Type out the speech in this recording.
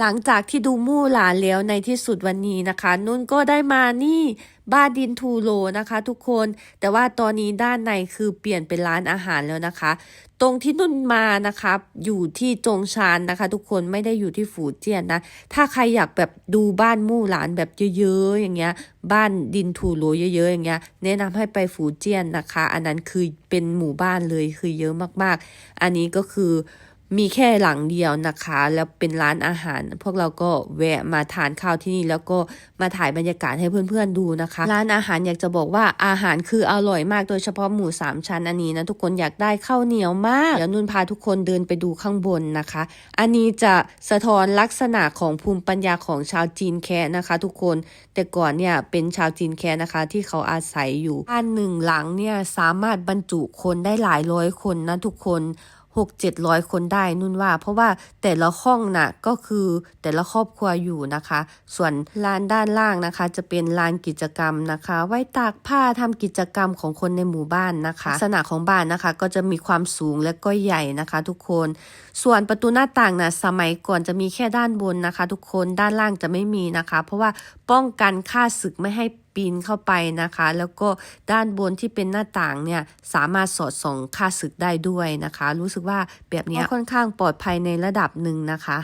หลังจากที่ดูมู่หลานแล้วในที่สุดวันนี้นะคะ นุ่นก็ได้มานี่บ้านดินทูโลนะคะทุกคน แต่ว่าตอนนี้ด้านในคือเปลี่ยนเป็นร้านอาหารแล้วนะคะ ตรงที่นุ่นมานะคะอยู่ที่จงชานนะคะ ทุกคนไม่ได้อยู่ที่ฝูเจียนนะ ถ้าใครอยากแบบดูบ้านมู่หลานแบบเยอะๆอย่างเงี้ย บ้านดินทูโลเยอะๆอย่างเงี้ย แนะนำให้ไปฝูเจียนนะคะ อันนั้นคือเป็นหมู่บ้านเลยคือเยอะมากๆ อันนี้ก็คือ มีแค่หลังเดียวนะคะ แล้วเป็นร้านอาหาร พวกเราก็แวะมาทานข้าวที่นี่ แล้วก็มาถ่ายบรรยากาศให้เพื่อนๆดูนะคะ ร้านอาหารอยากจะบอกว่าอาหารคืออร่อยมากโดยเฉพาะหมูสามชั้นอันนี้นะทุกคนอยากได้ข้าวเหนียวมากเดี๋ยวนุ่นพาทุกคนเดินไปดูข้างบนนะคะ อันนี้จะสะท้อนลักษณะของภูมิปัญญาของชาวจีนแคะนะคะ ทุกคนแต่ก่อนเนี่ยเป็นชาวจีนแคะนะคะ ที่เขาอาศัยอยู่บ้านหนึ่งหลังเนี่ยสามารถบรรจุคนได้หลายร้อยคนนะทุกคน หกเจ็ดร้อยคนได้นุ่นว่า เพราะว่าแต่ละห้องน่ะก็คือแต่ละครอบครัวอยู่นะคะ ส่วนลานด้านล่างนะคะ จะเป็นลานกิจกรรมนะคะ ไว้ตากผ้าทำกิจกรรมของคนในหมู่บ้านนะคะลักษณะของบ้านนะคะก็จะมีความสูงและก็ใหญ่นะคะ ทุกคน ส่วนประตูหน้าต่างนะสมัยก่อนจะมีแค่ด้านบนนะคะ ทุกคนด้านล่างจะไม่มีนะคะ เพราะว่าป้องกันค่าศึกไม่ให้ ปีนเข้าไปนะคะ แล้วก็ด้านบนที่เป็นหน้าต่างเนี่ยสามารถสอดส่องค่าศึกได้ด้วยนะคะ รู้สึกว่าแบบนี้ค่อนข้างปลอดภัยในระดับหนึ่งนะคะ